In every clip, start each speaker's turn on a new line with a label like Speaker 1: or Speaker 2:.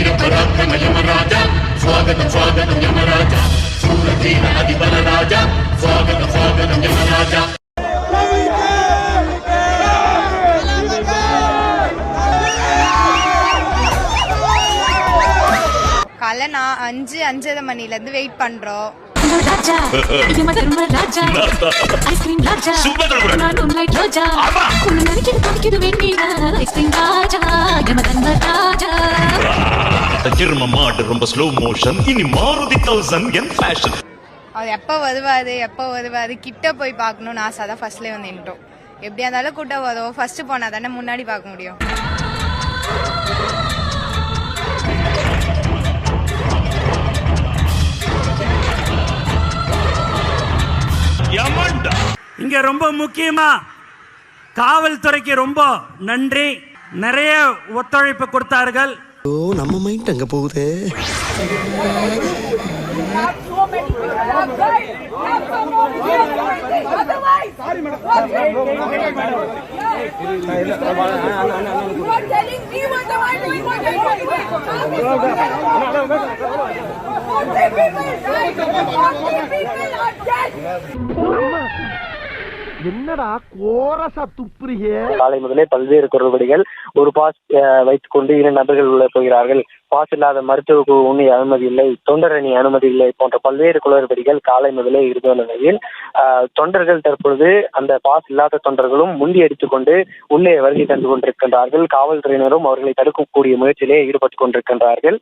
Speaker 1: வீரபராக்கிரம யமராஜா. சுவாகதம் சுவாகதம் யமராஜா. சூரதீர அதிபல ராஜா சுவாகதம் சுவாகதம்
Speaker 2: யமராஜா. நான் அஞ்சு அஞ்சரை மணிலேருந்து வெயிட் பண்ணுறோம்
Speaker 3: மாடு ரொம்ப ஸ்லோ மோஷன் இனி மாருதி தௌசண்ட் என் ஃபேஷன்
Speaker 2: அவர் எப்போ வருவாரு எப்போ வருவாரு கிட்ட போய் பார்க்கணும்னு ஆசை. அதான் ஃபர்ஸ்ட்லேயே வந்து நின்ட்டோம் எப்படியா இருந்தாலும் கூட்ட வரும் ஃபர்ஸ்ட் போனால் தானே முன்னாடி பார்க்க முடியும்.
Speaker 4: இங்க ரொம்ப முக்கியமா காவல்துறைக்கு ரொம்ப நன்றி நிறைய ஒத்துழைப்பு கொடுத்தார்கள்
Speaker 5: ஓ நம்ம மைண்ட் அங்க போகுது என்னடா கோரசா துப்புறியே
Speaker 6: காலை முதலே பல்வேறு குளறுபடிகள் ஒரு பாஸ் வைத்துக் கொண்டு இரு நபர்கள் உள்ள போகிறார்கள். பாஸ் இல்லாத மருத்துவ குழு உண்ணி அனுமதி இல்லை தொண்டரணி அனுமதி இல்லை போன்ற பல்வேறு குளறுபடிகள் காலை முதலே இருந்த நிலையில் தொண்டர்கள் தற்பொழுது அந்த பாஸ் இல்லாத தொண்டர்களும் முந்தி அடித்துக் கொண்டு உள்ளே வருகை தந்து கொண்டிருக்கின்றார்கள். காவல்துறையினரும் அவர்களை தடுக்கக்கூடிய முயற்சியிலே ஈடுபட்டுக் கொண்டிருக்கின்றார்கள்.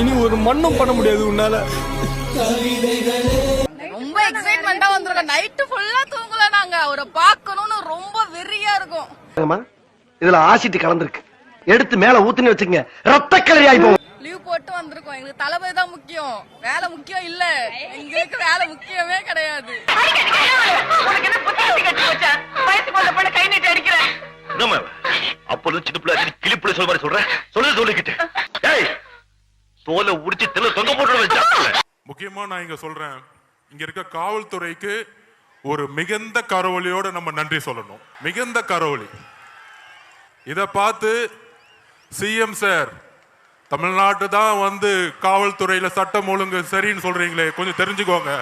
Speaker 5: இனி ஒரு மண்ணும் பண்ண முடியாது உன்னால.
Speaker 7: ரொம்ப எக்ஸைட்மெண்டா வந்திருக்கோம். நைட்டு ஃபுல்லா தூங்கல நாங்க. அவரை பார்க்கணும்னு ரொம்ப வெறியா இருக்கும்.
Speaker 5: இதுல ஆசிட் கலந்துருக்கு. எடுத்து மேல ஊத்துன்னு வச்சுங்க ரத்த கலரி ஆயி
Speaker 7: போட்டு வந்திருக்கோம். எங்களுக்கு தளபதி தான் முக்கியம். வேலை முக்கியம் இல்ல. எங்களுக்கு வேலை முக்கியமே கிடையாது.
Speaker 3: நம்ம அப்பொழுது சின்ன பிள்ளை கிளிப்புல சொல்ற மாதிரி சொல்ற? சொல்ல சொல்லிக்கிட்டு. ஏய் தோலை உடிச்சு தெல்ல தொங்க போட்டு
Speaker 8: முக்கியமா நான் இங்க சொல்றேன். இங்க இருக்க காவல்துறைக்கு ஒரு மிகுந்த கரவொலியோட நம்ம நன்றி சொல்லணும். மிகுந்த கரவொலி இத பார்த்து சிஎம் சார் தமிழ்நாட்டு தான் வந்து காவல்துறையில சட்டம் ஒழுங்கு சரின்னு சொல்றீங்களே கொஞ்சம் தெரிஞ்சுக்கோங்க.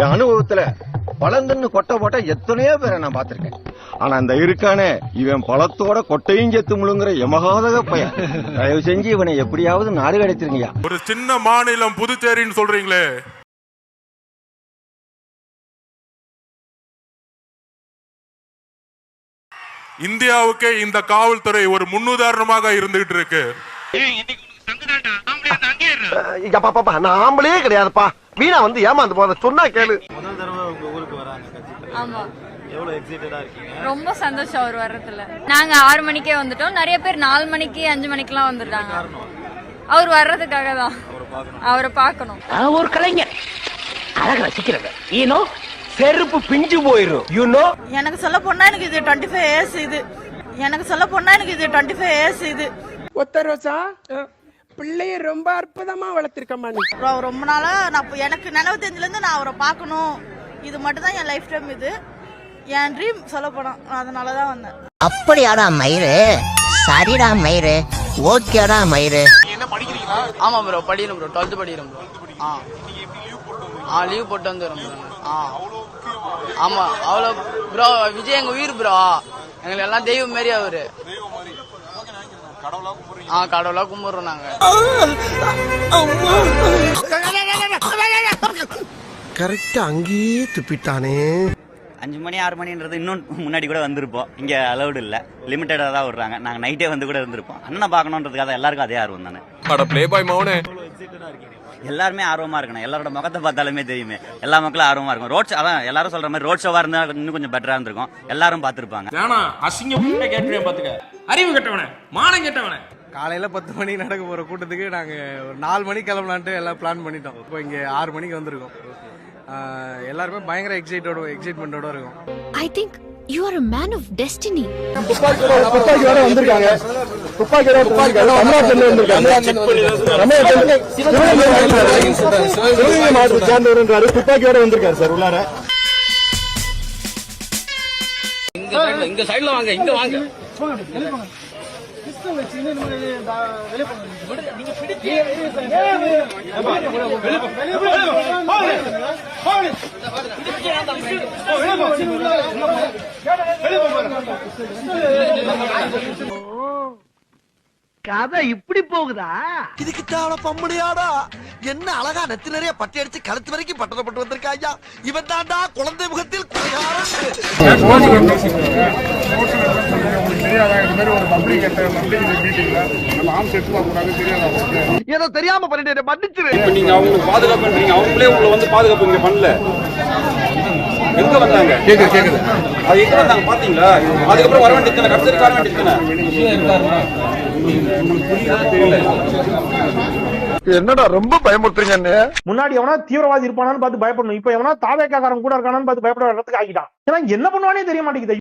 Speaker 9: என் அனுபவத்துல பழந்தன்னு கொட்டை போட்ட எத்தனையோ பேரை நான் பார்த்திருக்கேன். ஆனா அந்த இருக்கானே இவன் பழத்தோட கொட்டையும் செத்து முழுங்குற எமகாதக பையன். தயவு செஞ்சு இவனை எப்படியாவது நாடு கிடைச்சிருங்கய்யா
Speaker 8: ஒரு சின்ன மாநிலம் புதுச்சேரின்னு சொல்றீங்களே. இந்தியாவுக்கே இந்த காவல்துறை ஒரு முன்னுதாரணமாக இருந்துகிட்டு இருக்கு.
Speaker 5: பாப்பா நான் ஆம்பளே கிடையாதுப்பா. வீணா வந்து ஏமாந்து போத சொன்னா கேளு.
Speaker 2: ஆமா. ரொம்ப சந்தோஷம் அவர் வர்றதுல. நாங்க ஆறு மணிக்கே வந்துட்டோம். நிறைய பேர் நாலு மணிக்கு அஞ்சு மணிக்கெல்லாம் வந்துட்டாங்க அவர் வர்றதுக்காக தான். அவரை பார்க்கணும்.
Speaker 5: ஒரு கலைஞர் அழக ரசிக்கிறது ஈனோ செருப்பு பிஞ்சு போயிரும் யூ நோ
Speaker 7: எனக்கு சொல்ல போனா எனக்கு இது டுவெண்ட்டி ஃபைவ் இயர்ஸ் இது. எனக்கு சொல்ல போனா எனக்கு இது டுவெண்ட்டி ஃபைவ் இயர்ஸ் இது.
Speaker 5: ஒத்த ரோசா பிள்ளைய ரொம்ப அற்புதமா வளர்த்திருக்கமா நீ.
Speaker 7: ரொம்ப நாளா நான் எனக்கு நினைவு தெரிஞ்சதுல இருந்து நான் அவரை பார்க்கணும். இது மட்டும் தான் என் லைஃப் டைம் இது. என் ட்ரீம் சொல்ல போனா. அதனால தான் வந்தேன்.
Speaker 10: அப்படியாடா மயிறு? சரிடா மயிறு. ஓகேடா மயிறு.
Speaker 7: ஆமா ப்ரோ படிக்கிறோம் ப்ரோ டுவெல்த் படிக்கிறோம் ப்ரோ ஆ. ஆ லீவ் போட்டு வந்துடுறோம் ப்ரோ ஆ. ஆமா அவ்வளோ ப்ரோ விஜய் எங்க உயிர் ப்ரோ எங்களுக்கு எல்லாம் தெய்வம் மாரி அவரு. ஆ கடவுளா கும்பிடுறோம் நாங்க.
Speaker 5: கரெக்டா அங்கேயே துப்பிட்டானே.
Speaker 6: அஞ்சு மணி ஆறு மணின்றது இன்னும் முன்னாடி கூட வந்திருப்போம். இங்க அலௌடு இல்ல. லிமிட்டடா தான் விடுறாங்க. நாங்க நைட்டே வந்து கூட இருந்திருப்போம். அண்ணனை பார்க்கணுன்றதுக்காக எல்லாருக்கும் அதே ஆர்வம் தானே?
Speaker 5: அட ப்ளே பாய் மௌனே
Speaker 6: எல்லாருமே ஆர்வமா இருக்கணும். எல்லாரோட முகத்தை பார்த்தாலுமே தெரியுமே. எல்லா மக்களும் ஆர்வமா இருக்கும் ரோட் அதான் எல்லாரும் சொல்ற மாதிரி ரோட் ஷோவா இருந்தா இன்னும் கொஞ்சம் பெட்டரா இருந்திருக்கும். எல்லாரும் பார்த்திருப்பாங்க.
Speaker 4: வேணா அசிங்கம் கேட்டுருவேன் பாத்துக்க. அறிவு கெட்டவனே மானம் கெட்டவனே.
Speaker 9: காலையில பத்து மணிக்கு நடக்க போற கூட்டத்துக்கு நாங்க ஒரு நாலு மணிக்கு கிளம்பலான்ட்டு எல்லாம் பிளான் பண்ணிட்டோம். இப்போ இங்க ஆறு மணிக்கு வந்திருக்கோம். எல்லாருமே பயங்கர எக்ஸைட்டோட எக்ஸைட்மெண்டோட இருக்கும்.
Speaker 11: I think
Speaker 12: you are a man of destiny
Speaker 3: துப்பாக்கியோட வந்திருக்காங்க துப்பாக்கியோட வந்திருக்காங்க தமிழ்நாட்டுல வந்திருக்காங்க சிவகங்கை மாவட்டத்தை சேர்ந்தவர்ன்றாரு துப்பாக்கியோட வந்திருக்காரு சார் உள்ளார
Speaker 13: இங்க சைடுல வாங்க இங்க வாங்க.
Speaker 14: கதை இப்படி போகுதா?
Speaker 5: இதுக்கு தேவல பம்படியாடா. என்ன அழகா நெத்தி நிறைய பட்டி அடிச்சு கழுத்து வரைக்கும் பட்டணப்பட்டு வந்திருக்காயா இவன் தாண்டா குழந்தை முகத்தில்
Speaker 14: ஏதோ தெரியாம பண்ணிட்டு மன்னிச்சிரு.
Speaker 15: இப்ப நீங்க அவங்களுக்கு பாதுகாப்பு பண்றீங்க. அவங்களே உங்களை வந்து பாதுகாப்பு இங்க பண்ணல. எங்க வந்தாங்க? கேக்குது கேக்குது. அது எங்க வந்தாங்க? பாத்தீங்களா? அதுக்கப்புறம் வர வேண்டியது கடைசி வர வேண்டியது
Speaker 3: என்னடா ரொம்ப பயமுறுத்துறீங்க
Speaker 16: முன்னாடி எவனா தீவிரவாதி இருப்பானான்னு பார்த்து பயப்படணும். இப்ப எவனா தாவேக்காரன் கூட இருக்கானான்னு பார்த்து பயப்பட இடத்துக்கு ஆகிட்டான் ஏன்னா என்ன பண்ணுவானே தெரிய மாட்டேங்குது.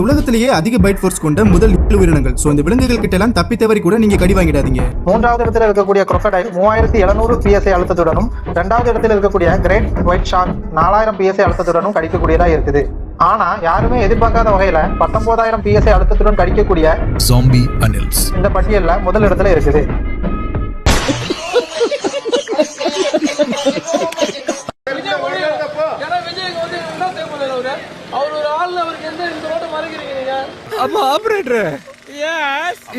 Speaker 17: உலகத்திலேயே அதிக பைட் ஃபோர்ஸ் கொண்ட முதல் ஏழு உயிரினங்கள். சோ இந்த விலங்குகள் கிட்ட எல்லாம் தப்பி தவறி கூட நீங்க கடி வாங்கிடாதீங்க.
Speaker 16: மூன்றாவது இடத்துல இருக்கக்கூடிய crocodile மூவாயிரத்தி எழுநூறு பிஎஸ்ஐ அழுத்தத்துடனும் இரண்டாவது இடத்துல இருக்கக்கூடிய கிரேட் ஒயிட் ஷார்க் நாலாயிரம் பிஎஸ்ஐ அழுத்தத்துடனும் கடிக்கக்கூடியதா இருக்குது. ஆனா யாருமே எதிர்பார்க்காத வகையில பத்தொன்பதாயிரம் பிஎஸ்ஐ அழுத்தத்துடன் கடிக்கக்கூடிய
Speaker 17: ஜாம்பி அனில்ஸ்
Speaker 16: இந்த பட்டியல்ல முதல் இடத்துல இருக்குது.
Speaker 18: அவர் ஒரு ஆள் அவருக்கு எந்த இந்த ரோட்டை மறைக்கிறீங்க நீங்க?
Speaker 14: ஆமா ஆபரேட்டர்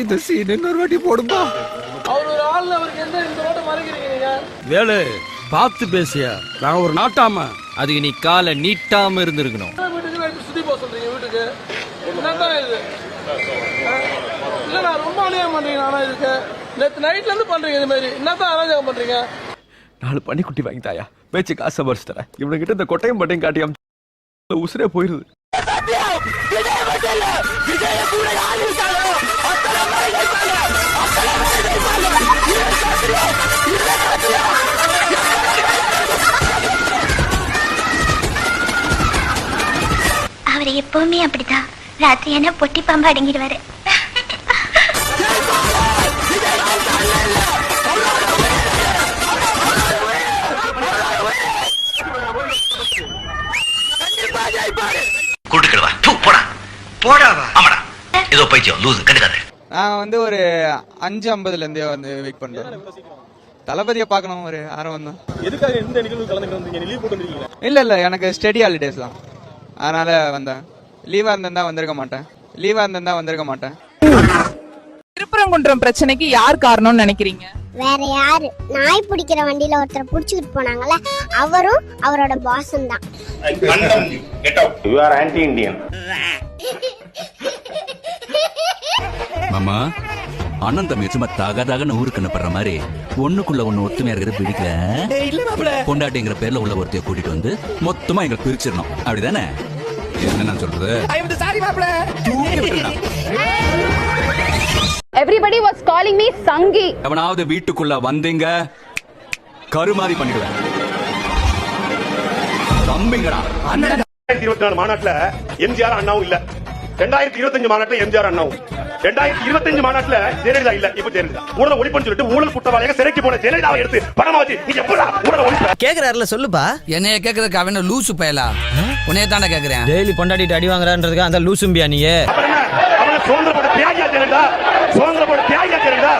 Speaker 14: இந்த சீன் இன்னொரு வாட்டி போடுமா
Speaker 18: அவர் ஒரு ஆள் அவருக்கு எந்த இந்த ரோட்டை மறைக்கிறீங்க நீங்க?
Speaker 14: வேலு பார்த்து பேசியா. நான் ஒரு நாட்டாம.
Speaker 15: அதுக்கு நீ காலை நீட்டாம இருந்திருக்கணும்.
Speaker 18: வீட்டுக்கு நைட்டு சுத்தி போக சொல்றீங்க வீட்டுக்கு. என்னதான் இது? இல்ல நான் ரொம்ப அநியாயம் பண்றீங்க நானா இதுக்கு. நேத்து நைட்ல இருந்து பண்றீங்க இது மாதிரி. என்னதான் அராஜகம் பண்றீங்க?
Speaker 14: நாலு பண்ணி குட்டி வாங்கி தாயா. பேச்சு காசை பறிச்சு தரேன். இவனுக்கு கிட்ட இந்த கொட்டையும் பட்டையும் காட்டி உசுரே போயிருது.
Speaker 12: அவர் எப்பவுமே அப்படிதான். ராத்திரி என்ன பொட்டி பாம்பு அடங்கிடுவாரு.
Speaker 19: லூசு கண்டுக்காத
Speaker 16: நான் வந்து ஒரு அஞ்சு ஐம்பதுல இருந்தே வந்து வெயிட் பண்றேன் தளபதியை பார்க்கணும் ஒரு ஆர்வம் தான்.
Speaker 15: எதுக்காக எந்த நிகழ்வு கலந்துட்டு வந்தீங்க? லீவ் போட்டு வந்தீங்களா
Speaker 16: இல்ல இல்ல எனக்கு ஸ்டடி ஹாலிடேஸ் தான். அதனால வந்தேன். லீவா இருந்தா வந்திருக்க மாட்டேன். லீவா இருந்தா வந்திருக்க மாட்டேன்.
Speaker 20: திருப்பரங்குன்றம் பிரச்சனைக்கு யார் காரணம்னு நினைக்கிறீங்க?
Speaker 12: வேற யாரு? நாய் பிடிக்கிற வண்டியில ஒருத்தர் புடிச்சுக்கிட்டு போனாங்கல்ல அவரும் அவரோட பாஸும் தான்.
Speaker 17: மாமா அண்ணன் தம்பி சும்மா தக தகன்னு ஊருக்கு அனுப்புற மாதிரி ஒண்ணுக்குள்ள ஒண்ணு ஒத்துமையா இருக்கிறது பிடிக்கல? பொண்டாட்டிங்கிற பேர்ல உள்ள ஒருத்தைய கூட்டிட்டு வந்து மொத்தமா எங்களை பிரிச்சிடணும். அப்படிதானே? என்ன நான் சொல்றது?
Speaker 20: எவ்ரிபடி வாஸ் காலிங் மீ சங்கி
Speaker 17: எவனாவது வீட்டுக்குள்ள வந்தீங்க கருமாதி பண்ணிடுவேன். தம்பிங்கடா.
Speaker 3: இருபத்தி நாலு மாநாட்டுல எம்ஜிஆர் அண்ணாவும் இல்ல. ரெண்டாயிரத்தி இருபத்தஞ்சு மாநாட்டுல எம்ஜிஆர் அண்ணாவும். ரெண்டாயிரத்தி இருபத்தஞ்சு மாநாட்டுல ஜெயலலிதா இல்ல இப்ப ஜெயலலிதா. ஊழல் ஒழிப்புன்னு சொல்லிட்டு ஊழல் குற்றவாளியாக சிறைக்கு போன ஜெயலலிதாவை எடுத்து பணமா வச்சு நீ எப்படா ஊழல் ஒழிப்ப?
Speaker 5: கேக்குறாருல சொல்லுப்பா.
Speaker 18: என்னைய கேக்குறதுக்கு அவன லூசு பயலா? உன்னைய தானே கேக்குறேன்.
Speaker 15: டெய்லி பொண்டாட்டிட்டு அடி வாங்குறான்றதுக்கு அந்த லூசும்பியா
Speaker 3: என்ன? அவன சுதந்திரப்பட தியாகியா ஜெயலலிதா? சுதந்திரப்பட தியாகியா ஜெயலலிதா?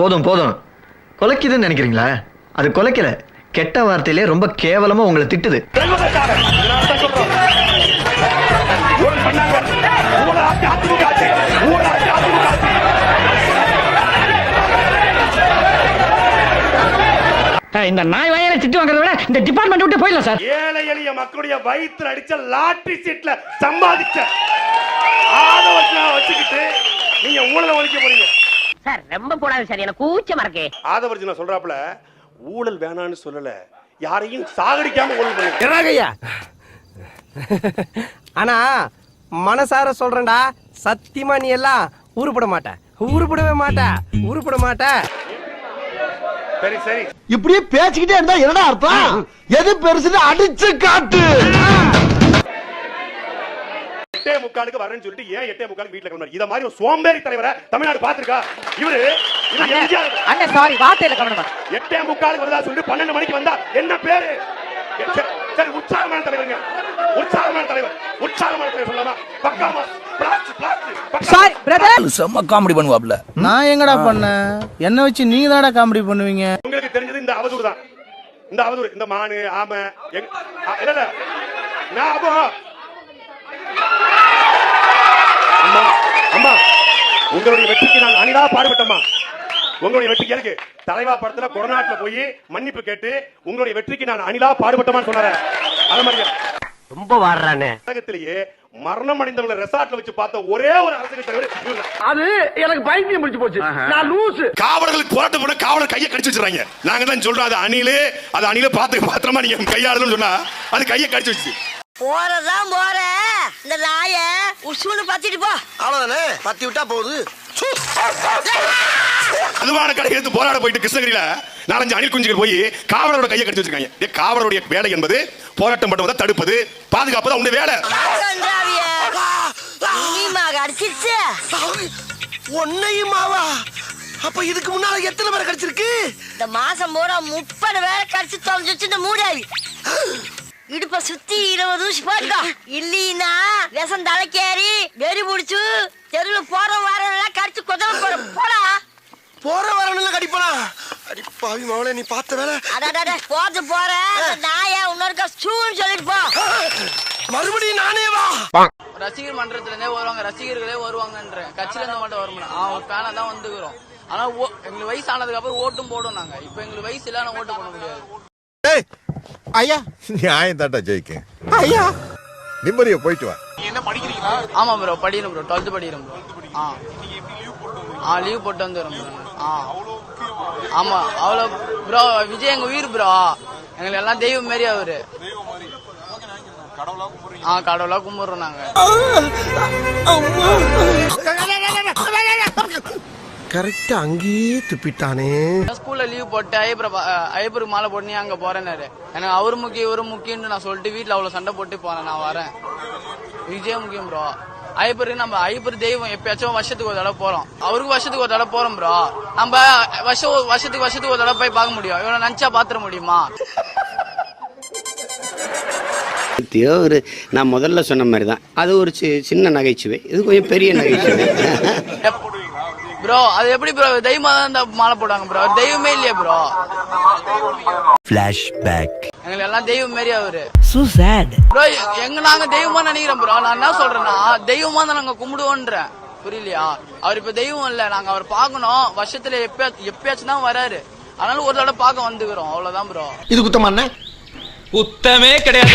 Speaker 5: போதும் போதும். கொலைக்குதுன்னு நினைக்கிறீங்களா? அது கொலைக்கல. கெட்ட வார்த்தையிலே ரொம்ப கேவலமா உங்களை திட்டுது.
Speaker 3: பண்ணாங்க ஊழல் ஆட்சி அதிமுக ஆட்சி ஊழல் ஆட்சி அதிமுக ஆட்சி
Speaker 14: இந்த நாய் வாயில திட்டு வாங்குறத விட இந்த டிபார்ட்மெண்ட் விட்டு போயிடலாம் சார்.
Speaker 3: ஏழை எளிய மக்களுடைய வயிற்றுல அடிச்ச லாட்டரி சீட்ல சம்பாதிச்ச ஆதவத்தை வச்சுக்கிட்டு நீங்க ஊழலை ஒழிக்க போறீங்க.
Speaker 14: சார் ரொம்ப போடாது சார் எனக்கு கூச்சமா இருக்கு.
Speaker 3: ஆதவர்ஜுன சொல்றாப்புல ஊழல் வேணான்னு சொல்லல. யாரையும் சாகடிக்காம ஊழல் பண்ணுங்க.
Speaker 13: ஐயா ஆனா மனசார சொல்றேன்டா. சத்தியமா நீ எல்லாம் உருப்பட மாட்டேன் உருப்படவே மாட்டேன் உருப்பட மாட்டேன்
Speaker 5: சரி சரி. இப்படியே பேசிக்கிட்டே இருந்தா என்னடா அர்த்தம்? எது பெருசுன்னு அடிச்சு காட்டு.
Speaker 3: எட்டே முக்காலுக்கு வரேன்னு சொல்லிட்டு ஏன் எட்டே முக்காலுக்கு வீட்டுல கிளம்புறாரு? இத மாதிரி ஒரு சோம்பேறி தலைவரை தமிழ்நாடு பாத்திருக்கா இவரு
Speaker 20: அண்ணன் சாரி வார்த்தையில கவனமா
Speaker 3: எட்டே முக்காலுக்கு வரதா சொல்லிட்டு பன்னெண்டு மணிக்கு வந்தா என்ன பேரு? சரி, உற்சாகமான தலைவருங்க உற்சாகமான தலைவர். உற்சாகமான தலைவர் சொல்லலாமா? பக்காமா. பிளாஸ்ட் பிளாஸ்ட்
Speaker 20: சாரி பிரதர்
Speaker 17: செம்ம காமெடி பண்ணுவாப்ல.
Speaker 21: நான் எங்கடா பண்ணேன் என்ன வச்சு நீங்க காமெடி பண்ணுவீங்க?
Speaker 3: உங்களுக்கு தெரிஞ்சது இந்த அவதூறு தான். இந்த அவதூறு இந்த மானு ஆமை இல்ல. நான் அப்போ அம்மா அம்மா உங்களுடைய வெற்றிக்கு நான் அணிலா பாடுபட்டம்மா. உங்களுடைய வெற்றிக்கு எனக்கு. தலைவா படத்துல கொரோனாட்டுல போய் மன்னிப்பு கேட்டு உங்களுடைய வெற்றிக்கு நான் அணிலா பாடுபட்டமான்னு சொன்னார. அது மாதிரியா?
Speaker 13: ரொம்ப வாடுறானே.
Speaker 3: உலகத்திலேயே மரணம் அடைந்தவங்களை ரெசார்ட்ல வச்சு பார்த்த ஒரே ஒரு அரசியல் தலைவர்.
Speaker 13: அது எனக்கு பைத்தியம் முடிச்சு போச்சு. நான் லூசு.
Speaker 3: காவலர்களுக்கு போராட்டம் போட காவலர் கையை கடிச்சு வச்சிருக்காங்க நாங்க தான் சொல்றோம் அது அணிலு அது அணில பார்த்து பாத்திரமா நீங்க கையாளணும்னு சொன்னா அது கையை கடிச்சு வச்சு
Speaker 22: போறதான் போற. இந்த நாய உசுன்னு பத்திட்டு போ.
Speaker 5: அவ்வளவுதானே? பத்தி விட்டா போகுது.
Speaker 3: அதுவான கடை எடுத்து போராட போயிட்டு கிருஷ்ணகிரியில நாலஞ்சு அணில் குஞ்சுகள் போய் காவலரோட கையை கடிச்சு வச்சிருக்காங்க. டேய், காவலருடைய வேலை என்பது போராட்டம் பண்ணுவதை தடுப்பது பாதுகாப்பு தான் உங்க வேலை.
Speaker 22: அடிச்சிருச்சு.
Speaker 5: ஒன்னையுமாவா அப்ப இதுக்கு முன்னால எத்தனை பேரை கிடைச்சிருக்கு?
Speaker 22: இந்த மாசம் பூரா முப்பது பேரை கடிச்சு தொலைஞ்சிச்சு இந்த மூடாவி இடுப்ப சுத்தி இருபது ஊசி போட்டுக்கோ. இல்லீனா விஷம் தலைக்கேறி வெறி புடிச்சு தெருவுல போற வாரம் எல்லாம் கடிச்சு குதல போற போடா.
Speaker 5: போற வரணும்ல கடிப்பனா? அடி பாவி மவளே நீ பார்த்த வேலை?
Speaker 22: அடாடா போறது போற. நாய இன்னொருக்கா சூன்னு சொல்லிட்டு போ.
Speaker 5: மறுபடியும் நானே வா.
Speaker 23: ரசிகர் மன்றத்துல இருந்தே வருவாங்க ரசிகர்களே வருவாங்கன்ற கட்சியில இருந்து மட்டும் வர முடியும் அவன் ஒரு பேனா தான் வந்துக்கிறோம். ஆனா ஓ- எங்களுக்கு வயசு ஆனதுக்கு அப்புறம் ஓட்டும் போடும் நாங்க. இப்ப எங்களுக்கு வயசு இல்ல ஆனா ஓட்டு போட முடியாது.
Speaker 24: ஐயா. நியாயம் தாட்டா ஜெயிக்க
Speaker 5: ஐயா.
Speaker 24: நிம்மதியா போயிட்டு வா.
Speaker 23: ஆமா ப்ரோ படிக்கிறோம் ப்ரோ டுவெல்த் படிக்கிறோம் ப்ரோ ஆ. ஆ லீவ் போட்டு வந்து வரோம் ப்ரோ ஆமா அவ்வளோ ப்ரோ விஜய் எங்க உயிர் ப்ரோ எங்களுக்கு எல்லாம் தெய்வம் மாரி அவரு. ஆ கடவுளா கும்பிடுறோம் நாங்க.
Speaker 5: கரெக்டா அங்கேயே துப்பிட்டானே.
Speaker 23: ஸ்கூல்ல லீவ் போட்டு ஐயப்பர் ஐயப்பருக்கு மாலை போட்டு அங்க போறேன்னாரு எனக்கு அவரு முக்கியம் இவரு முக்கியம்னு நான் சொல்லிட்டு வீட்ல அவ்வளவு சண்டை போட்டு போனேன் நான் வரேன். விஜய் முக்கியம் ப்ரோ ஐயப்பருக்கு நம்ம ஐயப்பர் தெய்வம் எப்பயாச்சும் வருஷத்துக்கு ஒரு தடவை போறோம். அவருக்கு வருஷத்துக்கு ஒரு தடவை போறோம் ப்ரோ நம்ம வருஷம் வருஷத்துக்கு வருஷத்துக்கு ஒரு தடவை போய் பார்க்க முடியும். இவனை நினைச்சா பாத்துற முடியுமா?
Speaker 10: ஒரு நான் முதல்ல சொன்ன மாதிரி தான் அது ஒரு சின்ன நகைச்சுவை. இது கொஞ்சம் பெரிய நகைச்சுவை.
Speaker 23: ப்ரோ அது எப்படி ப்ரோ தெய்வமா தான் இந்த மாலை போடுவாங்க ப்ரோ தெய்வமே இல்லையா ப்ரோ
Speaker 10: பிளாஷ்பேக்
Speaker 23: எங்களுக்கு எல்லாம் தெய்வம் மாரி அவரு.
Speaker 10: சோ சேட்
Speaker 23: ப்ரோ எங்க நாங்க தெய்வமா நினைக்கிறோம் ப்ரோ நான் என்ன சொல்றேன்னா தெய்வமா தான் நாங்க கும்பிடுவோன்றேன் புரியலையா? அவர் இப்ப தெய்வம் இல்ல. நாங்க அவர் பார்க்கணும். வருஷத்துல எப்ப எப்பயாச்சும் தான் வராரு. அதனால ஒரு தடவை பார்க்க வந்துக்கிறோம். அவ்வளவுதான் ப்ரோ
Speaker 5: இது குத்தமா
Speaker 23: குத்தமே கிடையாது.